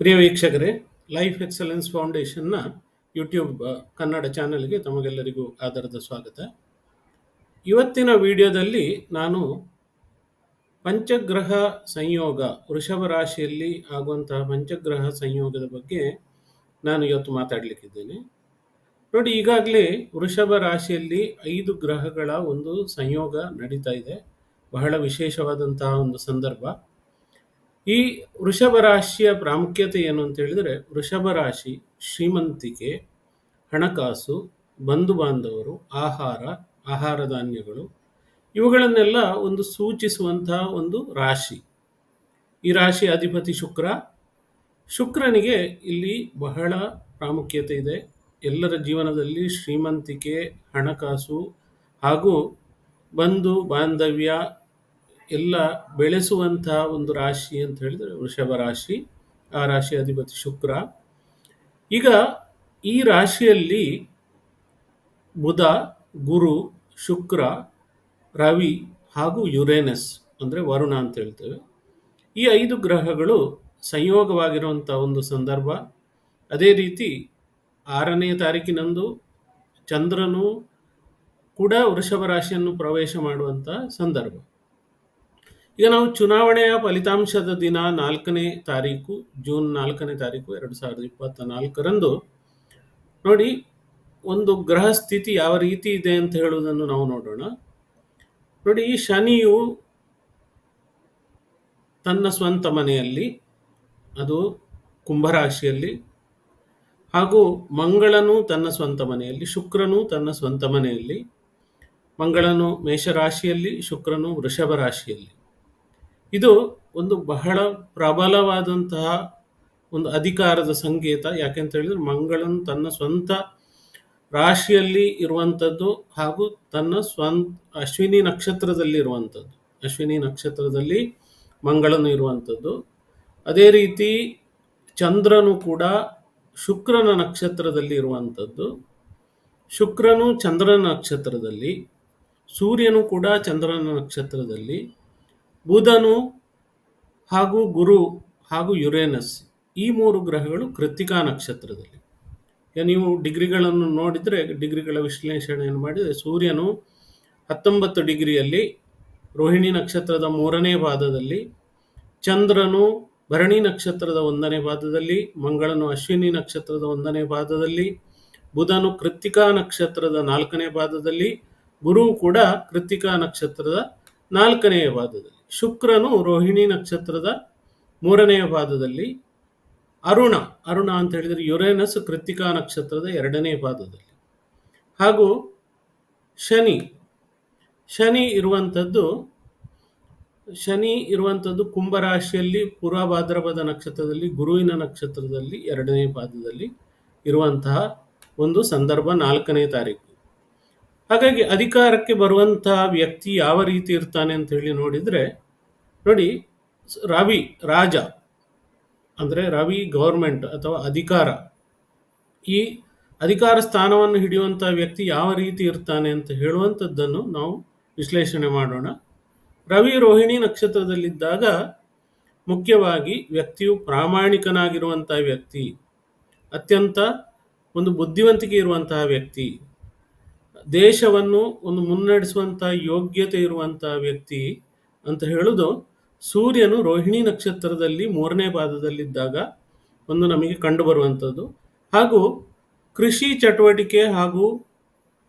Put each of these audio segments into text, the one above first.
ಪ್ರಿಯ ವೀಕ್ಷಕರೇ life excellence ಫೌಂಡೇಶನ್ನ YouTube Kannada ಚಾನೆಲ್ಗೆ ತಮಗೆಲ್ಲರಿಗೂ ಆಧಾರದ ಸ್ವಾಗತ. ಇವತ್ತಿನ ವಿಡಿಯೋದಲ್ಲಿ ನಾನು ಪಂಚಗ್ರಹ ಸಂಯೋಗ, ವೃಷಭ ರಾಶಿಯಲ್ಲಿ ಆಗುವಂತಹ ಪಂಚಗ್ರಹ ಸಂಯೋಗದ ಬಗ್ಗೆ ನಾನು ಇವತ್ತು ಮಾತಾಡಲಿಕ್ಕಿದ್ದೇನೆ. ನೋಡಿ, ಈಗಾಗಲೇ ವೃಷಭ ರಾಶಿಯಲ್ಲಿ ಐದು ಗ್ರಹಗಳ ಒಂದು ಸಂಯೋಗ ನಡೀತಾ ಇದೆ. ಬಹಳ ವಿಶೇಷವಾದಂತಹ ಒಂದು ಸಂದರ್ಭ. ಈ ವೃಷಭ ರಾಶಿಯ ಪ್ರಾಮುಖ್ಯತೆ ಏನು ಅಂತ ಹೇಳಿದರೆ, ವೃಷಭ ರಾಶಿ ಶ್ರೀಮಂತಿಕೆ, ಹಣಕಾಸು, ಬಂಧು ಬಾಂಧವರು, ಆಹಾರ ಆಹಾರ ಧಾನ್ಯಗಳು, ಇವುಗಳನ್ನೆಲ್ಲ ಒಂದು ಸೂಚಿಸುವಂತಹ ಒಂದು ರಾಶಿ. ಈ ರಾಶಿ ಅಧಿಪತಿ ಶುಕ್ರ. ಶುಕ್ರನಿಗೆ ಇಲ್ಲಿ ಬಹಳ ಪ್ರಾಮುಖ್ಯತೆ ಇದೆ. ಎಲ್ಲರ ಜೀವನದಲ್ಲಿ ಶ್ರೀಮಂತಿಕೆ, ಹಣಕಾಸು ಹಾಗೂ ಬಂಧು, ಬಾಂಧವ್ಯ ಎಲ್ಲ ಬೆಳೆಸುವಂತಹ ಒಂದು ರಾಶಿ ಅಂತ ಹೇಳಿದ್ರೆ ವೃಷಭ ರಾಶಿ, ಆ ರಾಶಿ ಅಧಿಪತಿ ಶುಕ್ರ. ಈಗ ಈ ರಾಶಿಯಲ್ಲಿ ಬುಧ, ಗುರು, ಶುಕ್ರ, ರವಿ ಹಾಗೂ ಯುರೇನಸ್ ಅಂದರೆ ವರುಣ ಅಂತ ಹೇಳ್ತೇವೆ. ಈ ಐದು ಗ್ರಹಗಳು ಸಂಯೋಗವಾಗಿರುವಂಥ ಒಂದು ಸಂದರ್ಭ. ಅದೇ ರೀತಿ ಆರನೇ ತಾರೀಕಿನಂದು ಚಂದ್ರನು ಕೂಡ ವೃಷಭ ರಾಶಿಯನ್ನು ಪ್ರವೇಶ ಮಾಡುವಂಥ ಸಂದರ್ಭ. ಈಗ ನಾವು ಚುನಾವಣೆಯ ಫಲಿತಾಂಶದ ದಿನ ನಾಲ್ಕನೇ ತಾರೀಕು, ಜೂನ್ ನಾಲ್ಕನೇ ತಾರೀಕು, ಎರಡು ಸಾವಿರದ ಇಪ್ಪತ್ತ ನಾಲ್ಕರಂದು ನೋಡಿ ಒಂದು ಗ್ರಹ ಸ್ಥಿತಿ ಯಾವ ರೀತಿ ಇದೆ ಅಂತ ಹೇಳುವುದನ್ನು ನಾವು ನೋಡೋಣ. ನೋಡಿ ಈ ಶನಿಯು ತನ್ನ ಸ್ವಂತ ಮನೆಯಲ್ಲಿ, ಅದು ಕುಂಭರಾಶಿಯಲ್ಲಿ ಹಾಗೂ ಮಂಗಳನು ತನ್ನ ಸ್ವಂತ ಮನೆಯಲ್ಲಿ, ಶುಕ್ರನು ತನ್ನ ಸ್ವಂತ ಮನೆಯಲ್ಲಿ, ಮಂಗಳನು ಮೇಷರಾಶಿಯಲ್ಲಿ, ಶುಕ್ರನು ವೃಷಭ ರಾಶಿಯಲ್ಲಿ ಇದು ಒಂದು ಬಹಳ ಪ್ರಬಲವಾದಂತಹ ಒಂದು ಅಧಿಕಾರದ ಸಂಕೇತ. ಯಾಕೆಂತ ಹೇಳಿದ್ರೆ ಮಂಗಳನು ತನ್ನ ಸ್ವಂತ ರಾಶಿಯಲ್ಲಿ ಇರುವಂಥದ್ದು ಹಾಗೂ ತನ್ನ ಸ್ವಂತ ಅಶ್ವಿನಿ ನಕ್ಷತ್ರದಲ್ಲಿ ಇರುವಂಥದ್ದು ಅಶ್ವಿನಿ ನಕ್ಷತ್ರದಲ್ಲಿ ಮಂಗಳನು ಇರುವಂಥದ್ದು ಅದೇ ರೀತಿ ಚಂದ್ರನು ಕೂಡ ಶುಕ್ರನ ನಕ್ಷತ್ರದಲ್ಲಿ ಇರುವಂಥದ್ದು ಶುಕ್ರನು ಚಂದ್ರನ ನಕ್ಷತ್ರದಲ್ಲಿ, ಸೂರ್ಯನು ಕೂಡ ಚಂದ್ರನ ನಕ್ಷತ್ರದಲ್ಲಿ ಬುಧನು ಹಾಗೂ ಗುರು ಹಾಗೂ ಯುರೇನಸ್ ಈ ಮೂರು ಗ್ರಹಗಳು ಕೃತಿಕಾ ನಕ್ಷತ್ರದಲ್ಲಿ. ನೀವು ಡಿಗ್ರಿಗಳನ್ನು ನೋಡಿದರೆ ಡಿಗ್ರಿಗಳ ವಿಶ್ಲೇಷಣೆಯನ್ನು ಮಾಡಿದರೆ ಸೂರ್ಯನು ಹತ್ತೊಂಬತ್ತು ಡಿಗ್ರಿಯಲ್ಲಿ ರೋಹಿಣಿ ನಕ್ಷತ್ರದ ಮೂರನೇ ಪಾದದಲ್ಲಿ, ಚಂದ್ರನು ಭರಣಿ ನಕ್ಷತ್ರದ ಒಂದನೇ ಪಾದದಲ್ಲಿ, ಮಂಗಳನು ಅಶ್ವಿನಿ ನಕ್ಷತ್ರದ ಒಂದನೇ ಪಾದದಲ್ಲಿ, ಬುಧನು ಕೃತಿಕಾ ನಕ್ಷತ್ರದ ನಾಲ್ಕನೇ ಪಾದದಲ್ಲಿ, ಗುರು ಕೂಡ ಕೃತಿಕಾ ನಕ್ಷತ್ರದ ನಾಲ್ಕನೆಯ ಪಾದದಲ್ಲಿ. ಶುಕ್ರನು ರೋಹಿಣಿ ನಕ್ಷತ್ರದ ಮೂರನೆಯ ಪಾದದಲ್ಲಿ, ಅರುಣ ಅರುಣ ಅಂತ ಹೇಳಿದರೆ ಯುರೇನಸ್ ಕೃತಿಕಾ ನಕ್ಷತ್ರದ ಎರಡನೇ ಪಾದದಲ್ಲಿ. ಹಾಗೂ ಶನಿ ಶನಿ ಇರುವಂಥದ್ದು ಶನಿ ಇರುವಂಥದ್ದು ಕುಂಭರಾಶಿಯಲ್ಲಿ ಪೂರ್ವ ಭಾದ್ರಪದ ನಕ್ಷತ್ರದಲ್ಲಿ, ಗುರುವಿನ ನಕ್ಷತ್ರದಲ್ಲಿ ಎರಡನೇ ಪಾದದಲ್ಲಿ ಇರುವಂತಹ ಒಂದು ಸಂದರ್ಭ ನಾಲ್ಕನೇ ತಾರೀಕು. ಹಾಗಾಗಿ ಅಧಿಕಾರಕ್ಕೆ ಬರುವಂತಹ ವ್ಯಕ್ತಿ ಯಾವ ರೀತಿ ಇರ್ತಾನೆ ಅಂತ ಹೇಳಿ ನೋಡಿದರೆ ನೋಡಿ ರವಿ, ರಾಜ ಅಂದರೆ ರವಿ ಗೌರ್ಮೆಂಟ್ ಅಥವಾ ಅಧಿಕಾರ. ಈ ಅಧಿಕಾರ ಸ್ಥಾನವನ್ನು ಹಿಡಿಯುವಂಥ ವ್ಯಕ್ತಿ ಯಾವ ರೀತಿ ಇರ್ತಾನೆ ಅಂತ ಹೇಳುವಂಥದ್ದನ್ನು ನಾವು ವಿಶ್ಲೇಷಣೆ ಮಾಡೋಣ. ರವಿ ರೋಹಿಣಿ ನಕ್ಷತ್ರದಲ್ಲಿದ್ದಾಗ ಮುಖ್ಯವಾಗಿ ವ್ಯಕ್ತಿಯು ಪ್ರಾಮಾಣಿಕನಾಗಿರುವಂಥ ವ್ಯಕ್ತಿ, ಅತ್ಯಂತ ಒಂದು ಬುದ್ಧಿವಂತಿಕೆ ಇರುವಂತಹ ವ್ಯಕ್ತಿ, ದೇಶವನ್ನು ಒಂದು ಮುನ್ನಡೆಸುವಂಥ ಯೋಗ್ಯತೆ ಇರುವಂಥ ವ್ಯಕ್ತಿ ಅಂತ ಹೇಳುವುದು ಸೂರ್ಯನು ರೋಹಿಣಿ ನಕ್ಷತ್ರದಲ್ಲಿ ಮೂರನೇ ಪಾದದಲ್ಲಿದ್ದಾಗ ಒಂದು ನಮಗೆ ಕಂಡುಬರುವಂಥದ್ದು. ಹಾಗೂ ಕೃಷಿ ಚಟುವಟಿಕೆ ಹಾಗೂ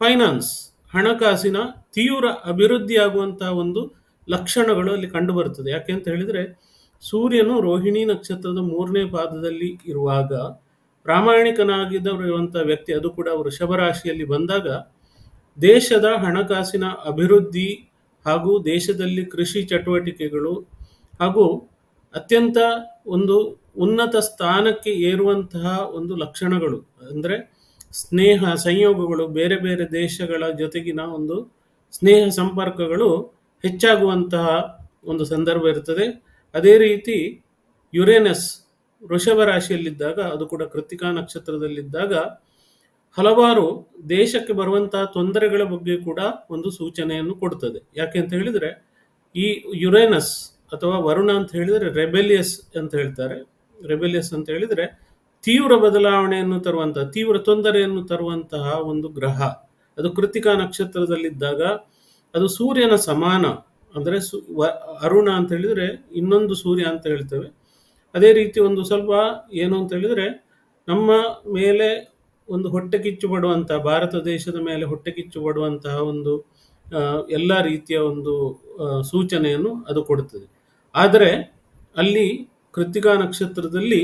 ಫೈನಾನ್ಸ್, ಹಣಕಾಸಿನ ತೀವ್ರ ಅಭಿವೃದ್ಧಿಯಾಗುವಂತಹ ಒಂದು ಲಕ್ಷಣಗಳು ಅಲ್ಲಿ ಕಂಡುಬರುತ್ತದೆ. ಯಾಕೆ ಅಂತ ಹೇಳಿದರೆ, ಸೂರ್ಯನು ರೋಹಿಣಿ ನಕ್ಷತ್ರದ ಮೂರನೇ ಪಾದದಲ್ಲಿ ಇರುವಾಗ ಪ್ರಾಮಾಣಿಕನಾಗಿದ್ದವರಿರುವಂಥ ವ್ಯಕ್ತಿ, ಅದು ಕೂಡ ವೃಷಭ ರಾಶಿಯಲ್ಲಿ ಬಂದಾಗ ದೇಶದ ಹಣಕಾಸಿನ ಅಭಿವೃದ್ಧಿ ಹಾಗೂ ದೇಶದಲ್ಲಿ ಕೃಷಿ ಚಟುವಟಿಕೆಗಳು ಹಾಗೂ ಅತ್ಯಂತ ಒಂದು ಉನ್ನತ ಸ್ಥಾನಕ್ಕೆ ಏರುವಂತಹ ಒಂದು ಲಕ್ಷಣಗಳು, ಅಂದರೆ ಸ್ನೇಹ ಸಂಯೋಗಗಳು, ಬೇರೆ ಬೇರೆ ದೇಶಗಳ ಜೊತೆಗಿನ ಒಂದು ಸ್ನೇಹ ಸಂಪರ್ಕಗಳು ಹೆಚ್ಚಾಗುವಂತಹ ಒಂದು ಸಂದರ್ಭ ಇರ್ತದೆ. ಅದೇ ರೀತಿ ಯುರೇನಸ್ ವೃಷಭ ರಾಶಿಯಲ್ಲಿದ್ದಾಗ, ಅದು ಕೂಡ ಕೃತಿಕಾ ನಕ್ಷತ್ರದಲ್ಲಿದ್ದಾಗ ಹಲವಾರು ದೇಶಕ್ಕೆ ಬರುವಂತಹ ತೊಂದರೆಗಳ ಬಗ್ಗೆ ಕೂಡ ಒಂದು ಸೂಚನೆಯನ್ನು ಕೊಡ್ತದೆ. ಯಾಕೆ ಅಂತ ಹೇಳಿದರೆ, ಈ ಯುರೇನಸ್ ಅಥವಾ ವರುಣ ಅಂತ ಹೇಳಿದರೆ ರೆಬೆಲಿಯಸ್ ಅಂತ ಹೇಳ್ತಾರೆ. ರೆಬೆಲಿಯಸ್ ಅಂತ ಹೇಳಿದರೆ ತೀವ್ರ ಬದಲಾವಣೆಯನ್ನು ತರುವಂತಹ ತೀವ್ರ ತೊಂದರೆಯನ್ನು ತರುವಂತಹ ಒಂದು ಗ್ರಹ. ಅದು ಕೃತಿಕಾ ನಕ್ಷತ್ರದಲ್ಲಿದ್ದಾಗ ಅದು ಸೂರ್ಯನ ಸಮಾನ, ಅಂದರೆ ಸು ಅರುಣ ಅಂತ ಹೇಳಿದರೆ ಇನ್ನೊಂದು ಸೂರ್ಯ ಅಂತ ಹೇಳ್ತೇವೆ. ಅದೇ ರೀತಿ ಒಂದು ಸ್ವಲ್ಪ ಏನು ಅಂತ ಹೇಳಿದರೆ ನಮ್ಮ ಮೇಲೆ ಒಂದು ಹೊಟ್ಟೆ ಕಿಚ್ಚು ಪಡುವಂತಹ ಭಾರತ ದೇಶದ ಮೇಲೆ ಹೊಟ್ಟೆ ಕಿಚ್ಚು ಪಡುವಂತಹ ಒಂದು ಎಲ್ಲ ರೀತಿಯ ಒಂದು ಸೂಚನೆಯನ್ನು ಅದು ಕೊಡುತ್ತದೆ ಆದರೆ ಅಲ್ಲಿ ಕೃತಿಕಾ ನಕ್ಷತ್ರದಲ್ಲಿ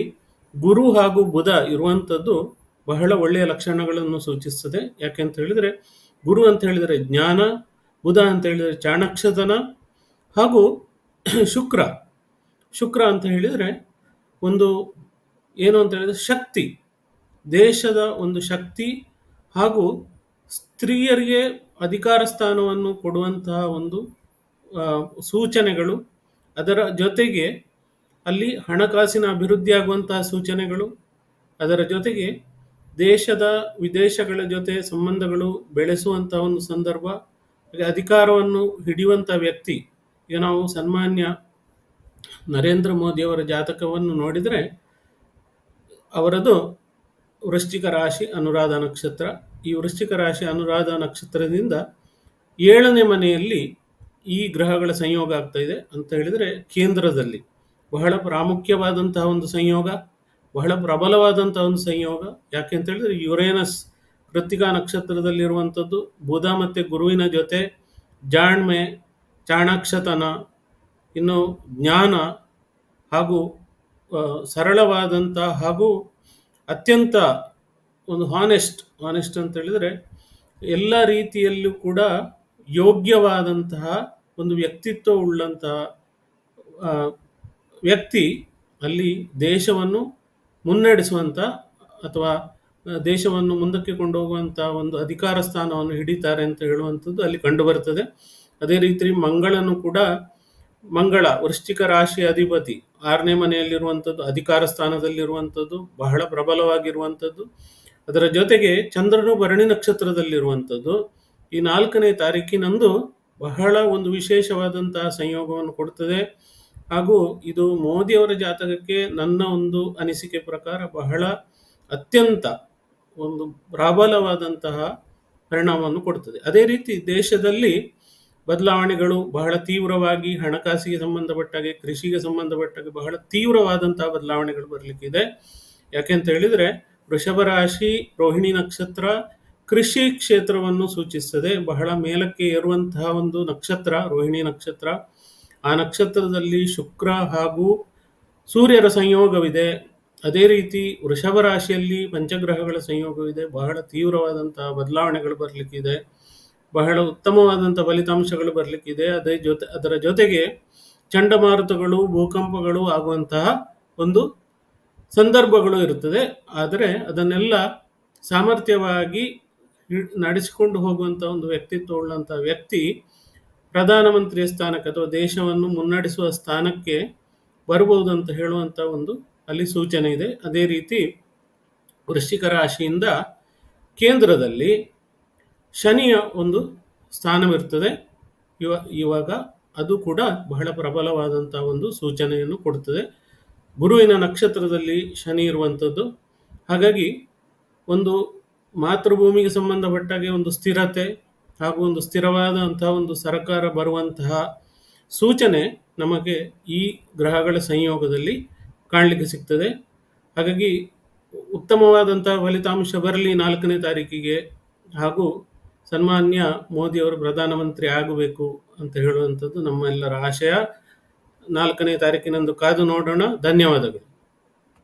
ಗುರು ಹಾಗೂ ಬುಧ ಇರುವಂಥದ್ದು ಬಹಳ ಒಳ್ಳೆಯ ಲಕ್ಷಣಗಳನ್ನು ಸೂಚಿಸ್ತದೆ. ಯಾಕೆಂತ ಹೇಳಿದರೆ, ಗುರು ಅಂತ ಹೇಳಿದರೆ ಜ್ಞಾನ, ಬುಧ ಅಂತ ಹೇಳಿದರೆ ಚಾಣಕ್ಷತನ ಹಾಗೂ ಶುಕ್ರ. ಶುಕ್ರ ಅಂತ ಹೇಳಿದರೆ ಒಂದು ಏನು ಅಂತ ಹೇಳಿದರೆ ಶಕ್ತಿ. ದೇಶದ ಒಂದು ಶಕ್ತಿ ಹಾಗೂ ಸ್ತ್ರೀಯರಿಗೆ ಅಧಿಕಾರ ಸ್ಥಾನವನ್ನು ಕೊಡುವಂತಹ ಒಂದು ಸೂಚನೆಗಳು ಅದರ ಜೊತೆಗೆ ಅಲ್ಲಿ ಹಣಕಾಸಿನ ಅಭಿವೃದ್ಧಿ ಆಗುವಂತಹ ಸೂಚನೆಗಳು, ಅದರ ಜೊತೆಗೆ ದೇಶದ ವಿದೇಶಗಳ ಜೊತೆ ಸಂಬಂಧಗಳು ಬೆಳೆಸುವಂಥ ಒಂದು ಸಂದರ್ಭ ಅಧಿಕಾರವನ್ನು ಹಿಡಿಯುವಂಥ ವ್ಯಕ್ತಿ, ಈಗ ನಾವು ಸನ್ಮಾನ್ಯ ನರೇಂದ್ರ ಮೋದಿಯವರ ಜಾತಕವನ್ನು ನೋಡಿದರೆ ಅವರದು ವೃಶ್ಚಿಕ ರಾಶಿ ಅನುರಾಧ ನಕ್ಷತ್ರ. ಈ ವೃಶ್ಚಿಕ ರಾಶಿ ಅನುರಾಧ ನಕ್ಷತ್ರದಿಂದ ಏಳನೇ ಮನೆಯಲ್ಲಿ ಈ ಗ್ರಹಗಳ ಸಂಯೋಗ ಆಗ್ತಾ ಇದೆ ಅಂತ ಹೇಳಿದರೆ ಕೇಂದ್ರದಲ್ಲಿ. ಬಹಳ ಪ್ರಾಮುಖ್ಯವಾದಂತಹ ಒಂದು ಸಂಯೋಗ, ಬಹಳ ಪ್ರಬಲವಾದಂತಹ ಒಂದು ಸಂಯೋಗ. ಯಾಕೆ ಅಂತ ಹೇಳಿದ್ರೆ ಯುರೇನಸ್ ಕೃತಿಕಾ ನಕ್ಷತ್ರದಲ್ಲಿರುವಂಥದ್ದು, ಬುಧ ಮತ್ತು ಗುರುವಿನ ಜೊತೆ ಜಾಣ್ಮೆ, ಚಾಣಾಕ್ಷತನ, ಇನ್ನು ಜ್ಞಾನ ಹಾಗೂ ಸರಳವಾದಂಥ ಹಾಗೂ ಅತ್ಯಂತ ಒಂದು ಹಾನೆಸ್ಟ್ ಹಾನೆಸ್ಟ್ ಅಂತ ಹೇಳಿದರೆ ಎಲ್ಲ ರೀತಿಯಲ್ಲೂ ಕೂಡ ಯೋಗ್ಯವಾದಂತಹ ಒಂದು ವ್ಯಕ್ತಿತ್ವ ಉಳ್ಳಂತಹ ವ್ಯಕ್ತಿ ಅಲ್ಲಿ ದೇಶವನ್ನು ಮುನ್ನಡೆಸುವಂಥ ಅಥವಾ ದೇಶವನ್ನು ಮುಂದಕ್ಕೆ ಕೊಂಡೋಗುವಂಥ ಒಂದು ಅಧಿಕಾರ ಸ್ಥಾನವನ್ನು ಹಿಡಿತಾರೆ ಅಂತ ಹೇಳುವಂಥದ್ದು ಅಲ್ಲಿ ಕಂಡುಬರ್ತದೆ. ಅದೇ ರೀತಿ ಮಂಗಳನು ಕೂಡ ಮಂಗಳ, ವೃಶ್ಚಿಕ ರಾಶಿ ಅಧಿಪತಿ, ಆರನೇ ಮನೆಯಲ್ಲಿರುವಂಥದ್ದು ಅಧಿಕಾರ ಸ್ಥಾನದಲ್ಲಿರುವಂಥದ್ದು, ಬಹಳ ಪ್ರಬಲವಾಗಿರುವಂಥದ್ದು. ಅದರ ಜೊತೆಗೆ ಚಂದ್ರನು ಭರಣಿ ನಕ್ಷತ್ರದಲ್ಲಿರುವಂಥದ್ದು. ಈ ನಾಲ್ಕನೇ ತಾರೀಕಿನಂದು ಬಹಳ ಒಂದು ವಿಶೇಷವಾದಂತಹ ಸಂಯೋಗವನ್ನು ಕೊಡ್ತದೆ. ಹಾಗೂ ಇದು ಮೋದಿಯವರ ಜಾತಕಕ್ಕೆ ನನ್ನ ಒಂದು ಅನಿಸಿಕೆ ಪ್ರಕಾರ ಬಹಳ ಅತ್ಯಂತ ಒಂದು ಪ್ರಾಬಲವಾದಂತಹ ಪರಿಣಾಮವನ್ನು ಕೊಡ್ತದೆ. ಅದೇ ರೀತಿ ದೇಶದಲ್ಲಿ ಬದಲಾವಣೆಗಳು ಬಹಳ ತೀವ್ರವಾಗಿ ಹಣಕಾಸಿಗೆ ಸಂಬಂಧಪಟ್ಟಾಗೆ, ಕೃಷಿಗೆ ಸಂಬಂಧಪಟ್ಟಾಗೆ ಬಹಳ ತೀವ್ರವಾದಂತಹ ಬದಲಾವಣೆಗಳು ಬರಲಿಕ್ಕಿದೆ. ಯಾಕೆಂತ ಹೇಳಿದರೆ ವೃಷಭ ರಾಶಿ, ರೋಹಿಣಿ ನಕ್ಷತ್ರ ಕೃಷಿ ಕ್ಷೇತ್ರವನ್ನು ಸೂಚಿಸ್ತದೆ. ಬಹಳ ಮೇಲಕ್ಕೆ ಏರುವಂತಹ ಒಂದು ನಕ್ಷತ್ರ, ರೋಹಿಣಿ ನಕ್ಷತ್ರ. ಆ ನಕ್ಷತ್ರದಲ್ಲಿ ಶುಕ್ರ ಹಾಗೂ ಸೂರ್ಯರ ಸಂಯೋಗವಿದೆ. ಅದೇ ರೀತಿ ವೃಷಭ ರಾಶಿಯಲ್ಲಿ ಪಂಚಗ್ರಹಗಳ ಸಂಯೋಗವಿದೆ. ಬಹಳ ತೀವ್ರವಾದಂತಹ ಬದಲಾವಣೆಗಳು ಬರಲಿಕ್ಕಿದೆ. ಬಹಳ ಉತ್ತಮವಾದಂಥ ಫಲಿತಾಂಶಗಳು ಬರಲಿಕ್ಕಿದೆ. ಅದೇ ಜೊತೆ, ಅದರ ಜೊತೆಗೆ ಚಂಡಮಾರುತಗಳು, ಭೂಕಂಪಗಳು ಆಗುವಂತಹ ಒಂದು ಸಂದರ್ಭಗಳು ಇರುತ್ತದೆ. ಆದರೆ ಅದನ್ನೆಲ್ಲ ಸಾಮರ್ಥ್ಯವಾಗಿ ನಡೆಸಿಕೊಂಡು ಹೋಗುವಂಥ ಒಂದು ವ್ಯಕ್ತಿತ್ವ ಉಳ್ಳಂಥ ವ್ಯಕ್ತಿ ಪ್ರಧಾನಮಂತ್ರಿಯ ಸ್ಥಾನಕ್ಕೆ ಅಥವಾ ದೇಶವನ್ನು ಮುನ್ನಡೆಸುವ ಸ್ಥಾನಕ್ಕೆ ಬರಬಹುದು ಅಂತ ಹೇಳುವಂಥ ಒಂದು ಅಲ್ಲಿ ಸೂಚನೆ ಇದೆ. ಅದೇ ರೀತಿ ವೃಶ್ಚಿಕ ರಾಶಿಯಿಂದ ಕೇಂದ್ರದಲ್ಲಿ ಶನಿಯ ಒಂದು ಸ್ಥಾನವಿರ್ತದೆ. ಇವ ಇವಾಗ ಅದು ಕೂಡ ಬಹಳ ಪ್ರಬಲವಾದಂಥ ಒಂದು ಸೂಚನೆಯನ್ನು ಕೊಡುತ್ತದೆ ಗುರುವಿನ ನಕ್ಷತ್ರದಲ್ಲಿ ಶನಿ ಇರುವಂಥದ್ದು ಹಾಗಾಗಿ ಒಂದು ಮಾತೃಭೂಮಿಗೆ ಸಂಬಂಧಪಟ್ಟಾಗೆ ಒಂದು ಸ್ಥಿರತೆ ಹಾಗೂ ಒಂದು ಸ್ಥಿರವಾದಂತಹ ಒಂದು ಸರ್ಕಾರ ಬರುವಂತಹ ಸೂಚನೆ ನಮಗೆ ಈ ಗ್ರಹಗಳ ಸಂಯೋಗದಲ್ಲಿ ಕಾಣಲಿಕ್ಕೆ ಸಿಗ್ತದೆ. ಹಾಗಾಗಿ ಉತ್ತಮವಾದಂತಹ ಫಲಿತಾಂಶ ಬರಲಿ ನಾಲ್ಕನೇ ತಾರೀಕಿಗೆ ಹಾಗೂ ಸನ್ಮಾನ್ಯ ಮೋದಿಯವರು ಪ್ರಧಾನಮಂತ್ರಿ ಆಗಬೇಕು ಅಂತ ಹೇಳುವಂಥದ್ದು ನಮ್ಮೆಲ್ಲರ ಆಶಯ. ನಾಲ್ಕನೇ ತಾರೀಕಿನಂದು ಕಾದು ನೋಡೋಣ. ಧನ್ಯವಾದಗಳು.